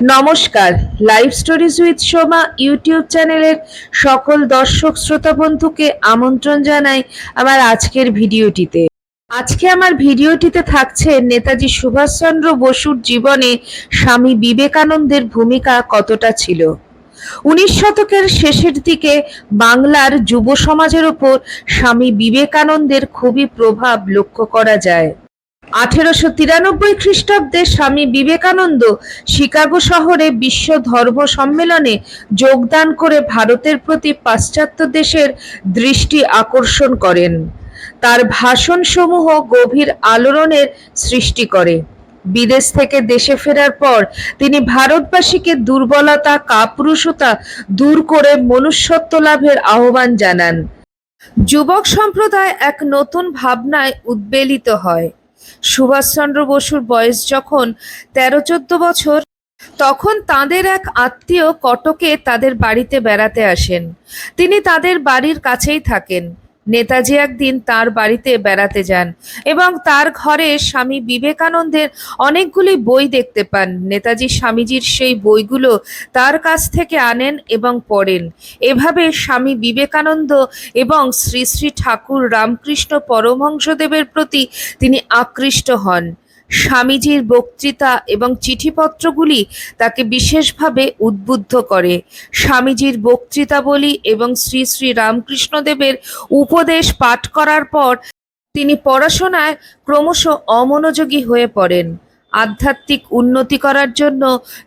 নমস্কার। Live stories with Soma YouTube চ্যানেলের সকল দর্শক, শ্রোতা বন্ধুকে আমন্ত্রণ জানাই আমার আজকের ভিডিওটিতে। আজকে আমার ভিডিওটিতে থাকছে নেতাজি সুভাষচন্দ্র বসুর জীবনে স্বামী বিবেকানন্দের ভূমিকা কতটা ছিল। উনিশ শতকের শেষের দিকে বাংলার যুব সমাজের ওপর স্বামী বিবেকানন্দের খুবই প্রভাব লক্ষ্য করা যায়। আঠেরোশো তিরানব্বই খ্রিস্টাব্দে স্বামী বিবেকানন্দ শিকাগো শহরে বিশ্ব ধর্ম সম্মেলনে যোগদান করে ভারতের প্রতি পাশ্চাত্য দেশের দৃষ্টি আকর্ষণ করেন। তার ভাষণসমূহ গভীর আলোড়নের সৃষ্টি করে। বিদেশ থেকে দেশে ফেরার পর তিনি ভারতবাসীকে দুর্বলতা, কাপুরুষতা দূর করে মনুষ্যত্ব লাভের আহ্বান জানান। যুবক সম্প্রদায় এক নতুন ভাবনায় উদ্বেলিত হয়। সুভাষচন্দ্র বসুর বয়স যখন তেরো চোদ্দ বছর, তখন তাদের এক আত্মীয় কটকে তাদের বাড়িতে বেড়াতে আসেন। তিনি তাদের বাড়ির কাছেই থাকেন। নেতাজি একদিন তার বাড়িতে বেড়াতে যান এবং তার ঘরে স্বামী বিবেকানন্দের অনেকগুলি বই দেখতে পান। নেতাজি স্বামীজির সেই বইগুলো তার কাছ থেকে আনেন এবং পড়েন। এভাবে স্বামী বিবেকানন্দ এবং শ্রী শ্রী ঠাকুর রামকৃষ্ণ পরমহংসদেবের প্রতি তিনি আকৃষ্ট হন। স্বামীজির বক্তৃতা এবং চিঠিপত্রগুলি তাকে বিশেষভাবে উদ্বুদ্ধ করে। স্বামীজির বক্তৃতাবলী এবং শ্রী শ্রী রামকৃষ্ণদেবের উপদেশ পাঠ করার পর তিনি পড়াশোনায় ক্রমশ অমনোযোগী হয়ে পড়েন। আধ্যাত্মিক উন্নতি করার জন্য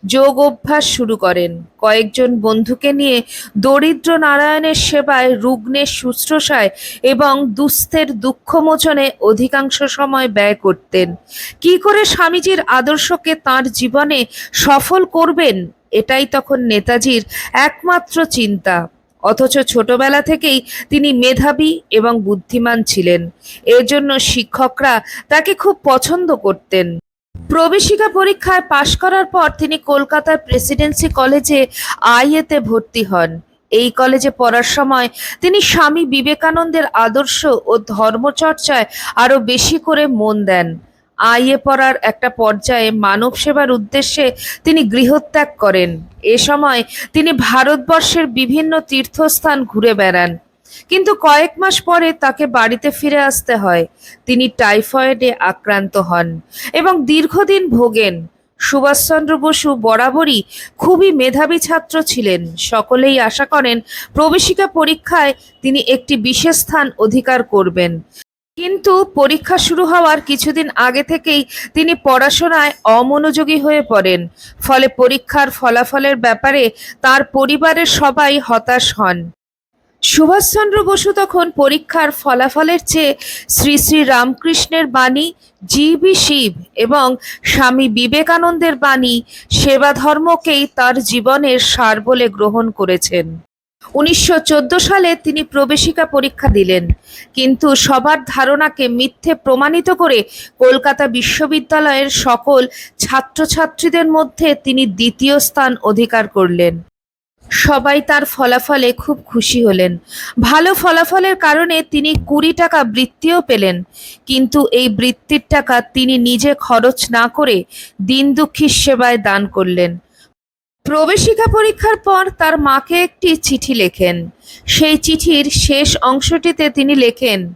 যোগ অভ্যাস শুরু করেন। কয়েকজন বন্ধুকে নিয়ে দরিদ্র নারায়ণের সেবায় রুগ্নের শুশ্রূষায় এবং দুস্থের দুঃখমোচনে অধিকাংশ সময় ব্যয় করতেন। কি করে স্বামীজির আদর্শকে তার জীবনে সফল করবেন, এটাই তখন নেতাজির একমাত্র চিন্তা। অথচ ছোটবেলা থেকেই তিনি মেধাবী এবং বুদ্ধিমান ছিলেন। এর জন্য শিক্ষকরা তাকে খুব পছন্দ করতেন। প্রবেশিকা পরীক্ষায় পাশ করার পর তিনি কলকাতার প্রেসিডেন্সি কলেজে আইএতে ভর্তি হন। এই কলেজে পড়ার সময় তিনি স্বামী বিবেকানন্দের আদর্শ ও ধর্মচর্চায় আরও বেশি করে মন দেন। আইএ পড়ার একটা পর্যায়ে মানব সেবার উদ্দেশ্যে তিনি গৃহত্যাগ করেন। এ সময় তিনি ভারতবর্ষের বিভিন্ন তীর্থস্থান ঘুরে বেড়ান। কিন্তু কয়েক মাস পরে তাকে বাড়িতে ফিরে আসতে হয়। তিনি টাইফয়েডে আক্রান্ত হন এবং দীর্ঘদিন ভোগেন। সুভাষচন্দ্র বসু বরাবরই খুবই মেধাবী ছাত্র ছিলেন। সকলেই আশা করেন প্রবেশিকা পরীক্ষায় তিনি একটি বিশেষ স্থান অধিকার করবেন। কিন্তু পরীক্ষা শুরু হওয়ার কিছুদিন আগে থেকেই তিনি পড়াশোনায় অমনোযোগী হয়ে পড়েন। ফলে পরীক্ষার ফলাফলের ব্যাপারে তার পরিবারের সবাই হতাশ হন। সুভাষচন্দ্র বসু তখন পরীক্ষার ফলাফলের চেয়ে শ্রী শ্রী রামকৃষ্ণের বাণী জীবই শিব এবং স্বামী বিবেকানন্দের বাণী সেবা ধর্মকেই তার জীবনের সার বলে গ্রহণ করেছেন। উনিশশো চোদ্দ সালে তিনি প্রবেশিকা পরীক্ষা দিলেন, কিন্তু সবার ধারণাকে মিথ্যে প্রমাণিত করে কলকাতা বিশ্ববিদ্যালয়ের সকল ছাত্রছাত্রীদের মধ্যে তিনি দ্বিতীয় স্থান অধিকার করলেন। সবাই তার ফলাফলে খুব খুশি হলেন। ভালো ফলাফলের কারণে তিনি কুড়ি টাকা বৃত্তিও পেলেন। কিন্তু এই বৃত্তির টাকা তিনি নিজে খরচ না করে দিন দুঃখীর সেবায় দান করলেন। প্রবেশিকা পরীক্ষার পর তার মাকে একটি চিঠি লেখেন। সেই চিঠির শেষ অংশটিতে তিনি লেখেন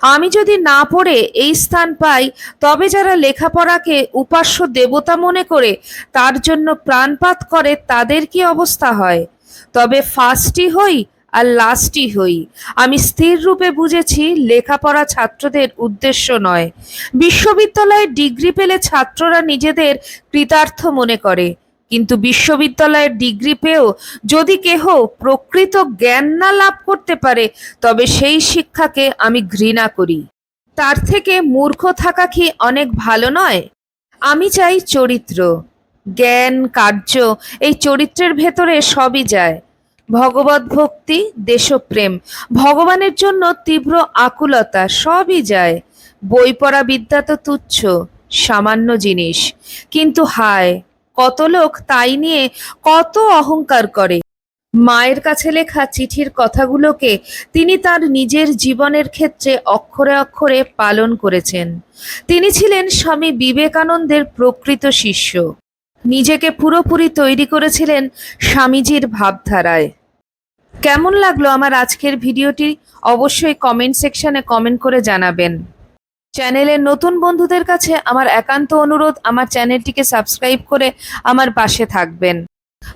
আমি যদি না পড়ে এই স্থান পাই, তবে যারা লেখাপড়াকে উপাস্য দেবতা মনে করে, তার জন্য প্রাণপাত করে তাদের কি অবস্থা হয়? তবে ফার্স্টই হই আর লাস্টই হই। আমি স্থির রূপে বুঝেছি, লেখাপড়া ছাত্রদের উদ্দেশ্য নয়। বিশ্ববিদ্যালয়ে ডিগ্রি পেলে ছাত্ররা নিজেদের কৃতার্থ মনে করে। কিন্তু বিশ্ববিদ্যালয়ের ডিগ্রি পেয়েও যদি কেহ প্রকৃত জ্ঞান না লাভ করতে পারে, তবে সেই শিক্ষাকে আমি ঘৃণা করি। তার থেকে মূর্খ থাকা কি অনেক ভালো নয়? আমি চাই চরিত্র। জ্ঞান, কার্য, এই চরিত্রের ভেতরে সবই যায়। ভগবত ভক্তি, দেশপ্রেম, ভগবানের জন্য তীব্র আকুলতা, সবই যায়। বই পড়া বিদ্যা তো তুচ্ছ, সামান্য জিনিস। কিন্তু হায় কত লোক তাই নিয়ে কত অহংকার করে। মায়ের কাছে লেখা চিঠির কথাগুলোকে তিনি তার নিজের জীবনের ক্ষেত্রে অক্ষরে অক্ষরে পালন করেছেন। তিনি ছিলেন স্বামী বিবেকানন্দের প্রকৃত শিষ্য। নিজেকে পুরোপুরি তৈরি করেছিলেন স্বামীজির ভাবধারায়। কেমন লাগল আমার আজকের ভিডিওটি? অবশ্যই কমেন্ট সেকশনে কমেন্ট করে জানাবেন। চ্যানেলের নতুন বন্ধুদের কাছে আমার একান্ত অনুরোধ, আমার চ্যানেলটিকে সাবস্ক্রাইব করে আমার পাশে থাকবেন।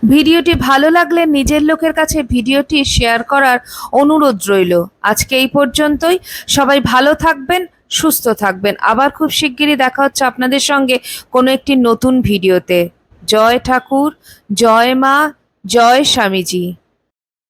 ভিডিওটি ভালো লাগলে নিজের লোকের কাছে ভিডিওটি শেয়ার করার অনুরোধ রইল। আজকে এই পর্যন্তই। সবাই ভালো থাকবেন, সুস্থ থাকবেন। আবার খুব শিগগিরই দেখা হচ্ছে আপনাদের সঙ্গে কোনো একটি নতুন ভিডিওতে। জয় ঠাকুর, জয় মা, জয় স্বামীজি।